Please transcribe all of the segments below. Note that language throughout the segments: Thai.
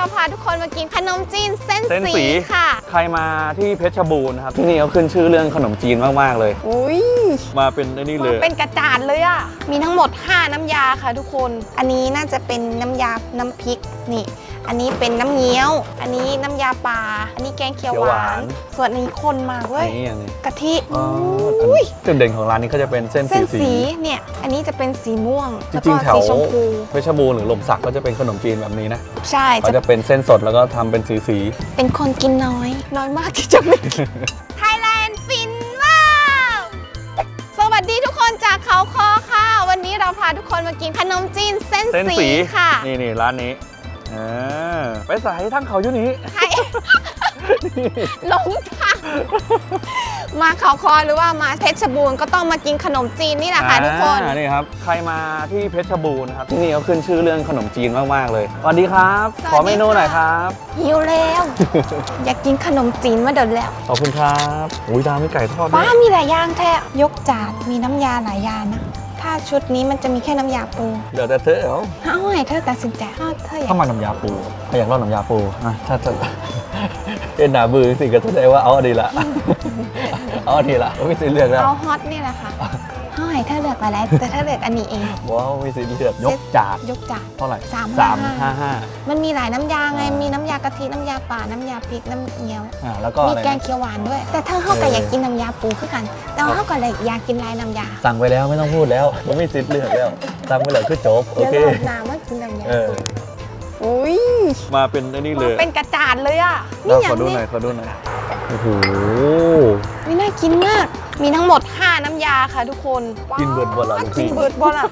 เราพาทุกคนมากินขนมจีนเส้นเส้นสีสี ค่ะ ใครมาที่เพชรบูรณ์นะครับที่นี่เขาขึ้นชื่อเรื่องขนมจีนมากๆเลย อุ้ยมาเป็นไอ้นี่เลมายเป็นกระจาดเลยอะ มีทั้งหมด 5 น้ำยาค่ะทุกคน อันนี้น่าจะเป็นน้ำยา น้ำพริกนี่ อันนี้เป็นน้ำเงี้ยว อันนี้น้ำยาปลา อันนี้แกงเขียวหวานส่วนอันนี้คนมากเว้ย นี่อย่างนี้กะทิอ๋ออุ้ยจุดเด่นของร้านนี้ก็จะเป็นเส้นเส้นสีสีเนี่ย อันนี้จะเป็นสีม่วงจแล้วริก็งๆแถวสีชมพู เพชรบูรณ์หรือหล่มสักก็จะเป็นขนมจีนแบบนี้นะใช่เขาจะจะเป็นเส้นสดแล้วก็ทำเป็นสีสีเป็นคนกินน้อย น้อยมากที่จะไม่กิน ไทยแลนด์ฟินว้าว สวัสดีทุกคนจากเขาคอค่ะ วันนี้เราพาทุกคนมากินขนมจีนเส้นเส้นสีสีค่ะ นี่นี่ร้านนี้เออไปใส่ทั้งเขาอยู่นี้ใครหลงทางมาเขาคอหรือว่ามาเพชรบูรณ์ก็ต้องมากินขนมจีนนี่แหละค่ะทุกคนอ่านี่ครับ ใครมาที่เพชรบูรณ์นะครับที่นี่เขาขึ้นชื่อเรื่องขนมจีนมากๆเลยสวัสดีครับสวัสดีขอเมนูค่ะหน่อยครับหิวแล้วอยากกินขนมจีนมาเดินแล้วขอบคุณครับอุ้ยดาวมีไก่ทอดด้ป้าวยมีหลายอย่างแท้ยกจานมีน้ำยาหลายอย่างนะ ถ้าชุดนี้มันจะมีแค่น้ำยาปูเดี๋ยวแต่เธอเอาเอาให้เธอตัดสินใจถ้าเธออยาถ้ากมาน้ำยาปูถ้าอยากลองน้ำยาปูอะถ้าจะเป็นหนาบือสิก็แสดงว่าเอาอันนี้ละ เอาอันนี้ละไม่มีสิทธิ์เลือกแล้ว เอาฮอตนี่แหละค่ะ เอาให้เธอเลือกอะไรแต่เธอเลือกอันนี้เอง ว้าวมีสิทธิ์เลือกยกจานยกจานเท่าไหร่สามสามห้าห้าห้ามันมีหลายน้ำยาไงอ่ามีมีน้ำยากะทิน้ำยาป่าน้ำยาพริกน้ำเงี้ยวอ่าแล้วก็มีอะไรแกงนะเขียวหวานด้วย แต่ถ้าเขาก็เอออยากกินน้ำยาปูคือกัน แต่ว่าเขาก็เลยอยากกินหลายน้ำยา สั่งไปแล้วไม่ต้องพูดแล้วไม่มีสิทธิ์เลือกแล้วสั่งไปแล้วคือจบโอเดี๋ยวเครอบหน้ามากินน้ำยาเออปูอุ้ยมาเป็นไอ้นี่เลมายเป็นกระจาดเลยอะเรานี่อขย่าองดูหนี้น่อยขอดูหน่อย โอ้โหวิน่ากินมาก มีทั้งหมด 5 น้ำยาค่ะทุกคนกินเบิร์ดบอลละว้าวกินเบิร์ดบอลอะ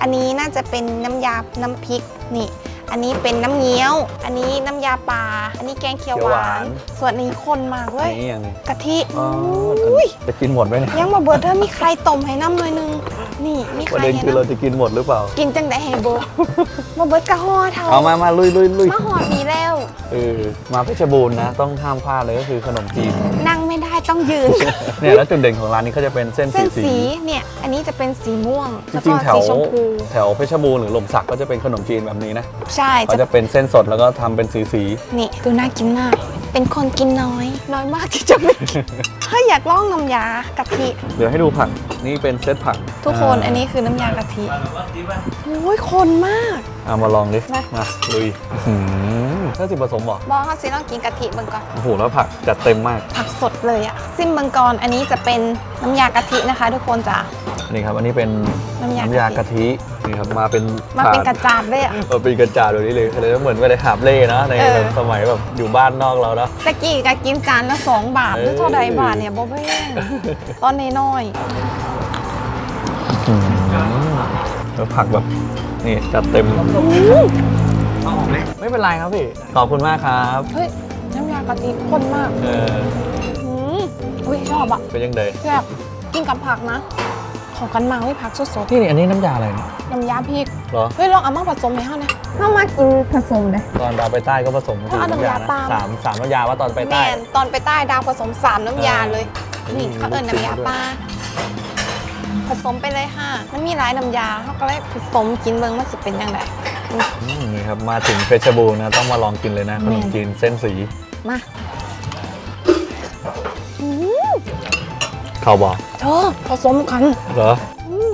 อันนี้น่าจะเป็นน้ำยา น้ำพริกนี่ อันนี้เป็นน้ำเงี้ยว อันนี้น้ำยาปลา อันนี้แกงเขียวหวาน ส่วนอันนี้คนมากเว้ยนี่อย่างนี้กะทิอ๋ออุ้ยจะกินหมดไหมเนี่ยยังมาเบิร์ดเธอมีใครต้มให้น้ำหน่อยนึง นี่มีปใคระรเด็นให้คือเราน้ำจะกินหมดหรือเปล่า กินจังได้ให้เบิร์ดมาเบิร์ดกะห่อเท่าเอามามาลุยลุยลุยมาห่อนี้แล้วเออมาเพชรบูรณ์นะ ต้องห้ามพลาดเลยก็คือขนมจีน นั่งไม่ได้ ต้องยืน เนี่ยแล้วจุดเด่นของร้านนี้ก็จะเป็นเส้นเส้สีนสีเนี่ยอันนี้จะเป็นสีม่วงจแล้วริก็งๆแถวสีชมพูแถวเพชรบูรณ์หรือหล่มสักก็จะเป็นขนมจีนแบบนี้นะใช่เขาจะจะเป็นเส้นสดแล้วก็ทำเป็นสีสีนี่ดูน่ากินมาก เป็นคนกินน้อย น้อยมากที่จะไม่กินถ้าอยากลองน้ำยากะทิเดี๋ยวให้ดูผักนี่เป็นเซตผักทุกคนอันนี้คือน้ำยากะทิโอ้ยคนมาก เอามาลองดิ มา มาลุยอื้อหือถ้าสิผสมเหรอบอกเขาสิลองกินกะทิเบิ่งก่อน โอ้โห แล้วผักจัดเต็มมาก ผักสดเลยอะซิมเบิ่งกอนอันนี้จะเป็นน้ำยากะทินะคะ ทุกคนจ้ะ นี่ครับ อันนี้เป็นน้ำยาน้ำยากะทิ นี่ครับ มาเป็นมาเป็นกถาระดจาดเลยอะ เออเป็นกระจาดแบบนี้เลยเลยเหมือนไปได้หาบเล่นะ ในเออสมัยแบบอยู่บ้านนอกเราเนาะ ตะกี้ก็กินจานละสองบาทหรือเท่าใดบาทเนี่ยบ่แพงตอนน้อยแล้วผักแบบ นี่จัดเต็ม ไม่เป็นไรครับพี่ ขอบคุณมากครับๆเฮ้ย น้ำยากะทิข้นมากเอออืมอุ้ยชอบอะเป็นยังไงแซ่บกินกับผักนะ ขอกันมาไว้ผักสดพี่นี่อันนี้น้ำยาอะไรเนี่ยๆน้ำยาพริก เหรอ เฮ้ย ลองเอามาผสมให้เขาเนี่ยเอามากินผสมเลยตอนดาวไปใต้ก็ผสมถ้าเอาน้ำยานะตามสามสามน้ำยาว่าตอนไปแมใต้ นตอนไปใต้ดาวผสมสามน้ำยาเลยเออนี่เขาเอิญน้ำยาปลา ผสมไปเลยค่ะ มันมีหลายน้ำยาเขาก็เลยผสมกินเบิ่งมันสิเป็นยังไงอืมนี่ครับมาถึงเพชรบูรณ์นะต้องมาลองกินเลยนะขนมแม่นจีนเส้นสีมาอืมเขาบอกเธอผสมกันเหรออืม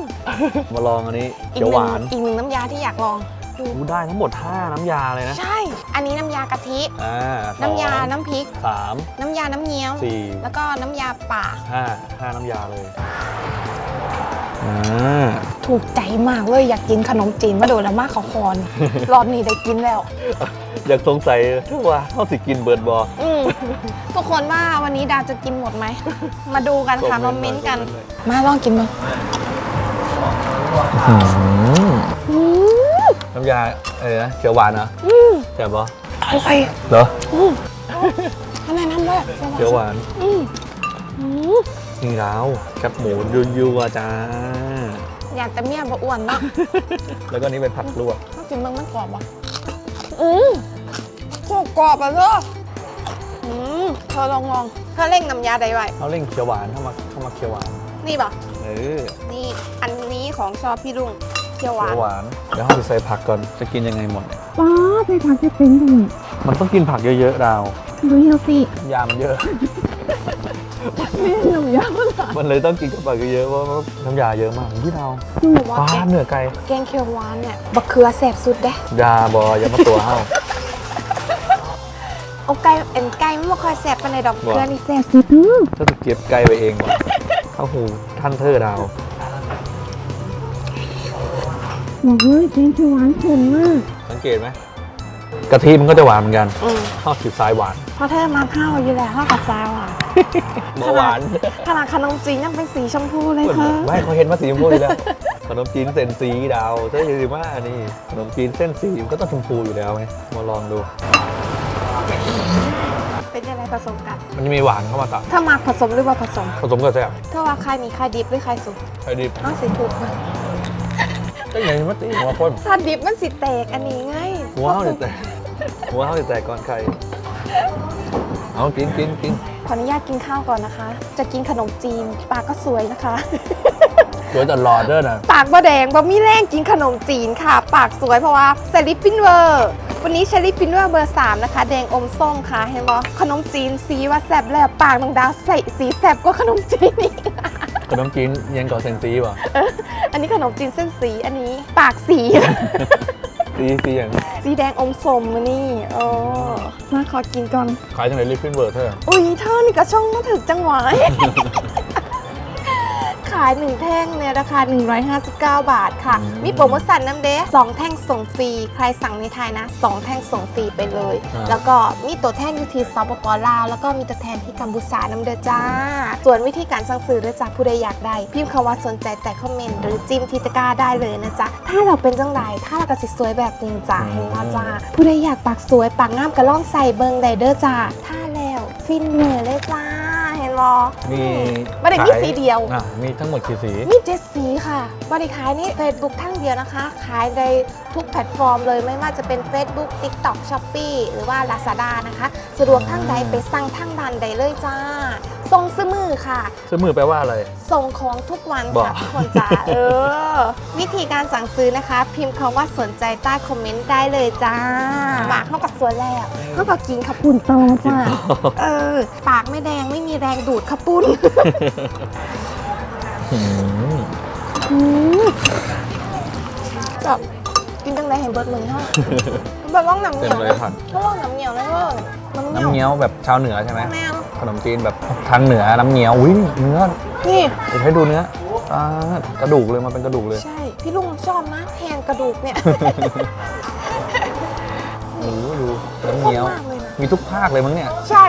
มาลองอันนี้อีกเขียวหหนึ่งวานอีกหนึ่งน้ำยาที่อยากลองดูอู้ได้ทั้งหมด 5 น้ำยาเลยนะ ใช่ อันนี้น้ำยากะทิอ่าสองน้ำยาน้ำพริกสามน้ำยาน้ำเงี้ยวสี่แล้วก็น้ำยาป่าห้าห้าน้ำยาเลยอ่า ถูกใจมากเลยอยากกินขนมจีนมาโดนแล้วมากขอคอนรอบนี้ได้กินแล้ว อยากสงสัยว่าเขาสิกินเบิร์ดบออืมทุกคนว่าวันนี้ดาวจะกินหมดไหม มาดูกันค่ะมาเม้นต์กัน มาลองกินมั้งอืมน้ำยาอะไรนะเขียวหวานเหรออืมแซ่บปะอร่อยเหรออืมข้างในน้ำด้วยเขียวหวานอืมอืม นี่แล้วแคบหมูยูยูๆจ้า อยากแต่เมียบะอ้วนเนาะ แล้วก็นี่เป็นผักลวกต้องกินมึงมันกรอบอะอืมโคตรกรอบอะเธออืมเธอลองลองเธอเร่งน้ำยาใดไว้เขาเร่งเขียวหวานเข้ามาเข้ามาเขียวหวาน นี่ป่ะเออ นี่อันนี้ของชอบพี่ลุงเขียวหเขีวานยวหวาน เดี๋ยวเราจะใส่ผักก่อน จะกินยังไงหมดเนี่ยป้าไปผักจะเป็นตรงนี้อมันต้องกินผักเยอะๆดาว ดูเฮลซี่ยามันเยอะ ไม่น้ำยามันมันเลยต้องกินกับผักเยอะๆเพราะว่าน้ำยาเยอะมากพี่ดาวหนูว่าฟ้าแกงเหนือไก่แกงเขียวหวานเนี่ยบักเขือแสบสุดเด้ยาบออย่ามาตัวเฮา เอาไก่เอ็นไก่ไม่ค่อยแสบปานใดดอกว่ะเขือนี่แสบสุดเด้อถ้าจะเก็บไก่ไปเองวะเข้าหูท่านเธอดาว บอกเฮ้ยแกงเขียวหวานขุ่นมากสังเกตไหม กะทิมันก็จะหวานเหมือนกันอืมข้าวสีสายหวานเพราะเธอมาข้าวอยู่แล้วข้าวกับซาวอะเบาหวานขนาดขนมจีนยังเป็นสีชมพูเลยค่ะไม่เขาเห็นมาสีชมพูอยู่แล้วขนมจีนเส้นสีดาวเธอจะดีมากนี่ขนมจีนเส้นสีมันก็ต้องชมพูอยู่แล้วไงมาลองดู เป็นยังไงผสมกัน มันจะมีหวานเข้ามาตัดถ้ามาผสมหรือว่าผสม ผสมกับแซ่บถ้าว่าใครมีใครดิบหรือใครสุกไข่ดิบอ้าวสิถูกก็อย่างนี้มาตีหัวคนถ้าดิบมันสิแตกอันนี้ไงหัวเขาจะแตก หัวเขาจะแตกก่อนใคร เอากินกินกินขออนุญาตกินข้าวก่อนนะคะ จะกินขนมจีนปากก็สวยนะคะ สวยตลอดเด้อนะปากบ่แดงบ่มีแรงกินขนมจีนค่ะ ปากสวยเพราะว่าใส่ลิปปิ้นเวอร์วันนี้ใช้ลิปปิ้นเวอร์เบอร์ 3 นะคะ แดงอมส้มค่ะเห็นบ่ขนมจีนสีว่าแซ่บแล้วปากน้องดาวใส่สีแซ่บกว่าขนมจีนอีกขนมจีนยังก่อเซนซีป่ะอันนี้ขนมจีนเส้นสีอันนี้ปากสี ซีซีอย่างสีแดงอมส้มมานี่โอ้มาขอกินก่อนขายจังไหนลิฟฟินเวิร์ดเธออุ้ยเธอนี่กระช่องมาถึกจังหวะขายหนึ่งแท่งในราคา 159 บาทค่ะอืมมีโปรโมชั่นน้ำเด้สองแท่งส่งฟรี ใครสั่งในไทยนะสองแท่งส่งฟรีไปเลย อ่า แล้วก็มีตัวแท่งอยู่ที่สปปลาว แล้วก็มีตัวแทนที่กัมพูชาน้ำเด้อจ้า ส่วนวิธีการสั่งซื้อด้วยจ้าผู้ใดอยากได้ พิมพ์คำว่าสนใจแต่คอมเมนต์หรือจิ้มที่ตะกร้าได้เลยนะจ๊ะ ถ้าเราเป็นจังไรถ้าเรากระสิสวยแบบนี้จ้าเห็นว่าจ้าผู้ใดอยากปากสวยปากงามกระล่องใส่เบิงไดเดอร์จ้าถ้าแล้ว ฟินเหนือเลยจ้า เห็นบอมีไม่ได้มีสีเดียว อะมีทั้งหมดกี่สี มีเจ็ดสีค่ะบริขายนี่ Facebook ทั้งเดียวนะคะ ขายในทุกแพลตฟอร์มเลยไม่ว่าจะเป็น Facebook TikTok Shopee หรือว่า Lazada นะคะ สะดวกทั้งใดไปสั่งทั้งบันใดเลยจ้า ส่งซื้อมือค่ะ ซื้อมือแปลว่าอะไร ส่งของทุกวันบอค่ะกทุกคนจ้าเออ วิธีการสั่งซื้อนะคะ พิมพ์คำว่าสนใจใต้คอมเมนต์ได้เลยจ้าหมากเข้ากับสวนแล้วเข้ากับกินขับปุ่นโตจ้าเออ ปากไม่แดงไม่มีแรงดูดขับปุ้น อืมอืมแบบกินจังไรเห็นเบิร์ดมึงเนาะแบบว่องน้ำเหเต็นีมยวเลยผัดถ้าว่องน้ำเหนียวนะเว้ยน้ำเหนียวน้ำเงี้ยวแบบชาวเหนือใช่ไหม แมว ขนมจีนแบบทางเหนือน้ำเงี้ยวอุ้ยเนื้อนี่เดี๋ยวให้ดูเนื้ออ่ากระดูกเลยมาเป็นกระดูกเลย ใช่ พี่ลุงชอบนะแทนกระดูกเนี่ยโอ้โหดูน้ำชอบเงี้ยวมากเลยนะมีทุกภาคเลยมั้งเนี่ย ใช่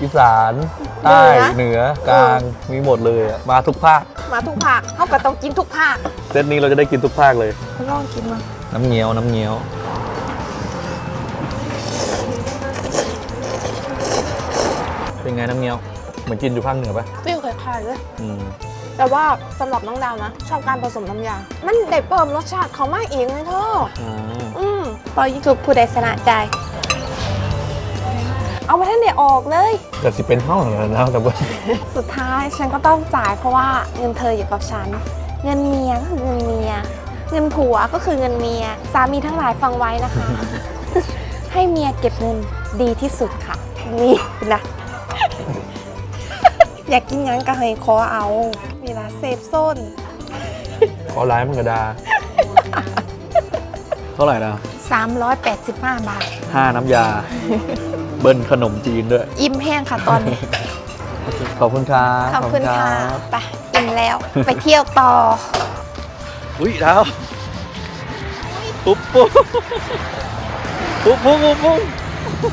อีสาน ใต้ เหนือเหนือกลาง มีหมดเลยอะมาทุกภาค มาทุกภาคเท่ากับต้องกินทุกภาค เซตนี้เราจะได้กินทุกภาคเลยลองกินมา น้ำเงี้ยว น้ำเงี้ยว เป็นไงน้ำเงี้ยว เหมือนกินอยู่ภาคเหนือปะฟิลคล้ายๆเลย อืม แต่ว่าสำหรับน้องดาวนะ ชอบการผสมน้ำยา มันได้เพิ่มรสชาติเขามากเองเลยเธอ อ่า อืมพอยูทูบผู้ใดสนะใจ เอาไปท่านเดียวออกเลย แต่สิเป็นห้องเหรอนะแต่ว่าสุดท้ายฉันก็ต้องจ่ายเพราะว่าเงินเธออยู่กับฉัน เงินเมียก็คือเงินเมีย เงินผัวก็คือเงินเมีย สามีทั้งหลายฟังไว้นะคะ ให้เมียเก็บเงินดีที่สุดค่ะ นี่นะ อยากกินหยังก็ให้ขอเอานี่ละเซฟโซนขอร้ายมันกระดา เท่าไหร่นะ385 บาท ห้าน้ำยา เบิ้ลขนมจีนด้วย อิ่มแห้งค่ะตอนนี้ ขอบคุณครับขอบคุณค่ะรับไปอิ่มแล้วไปเที่ยวต่อ อุ้ยดาวปุ๊บปุ๊บปุ๊บปุ๊บปุ๊บปุ๊บ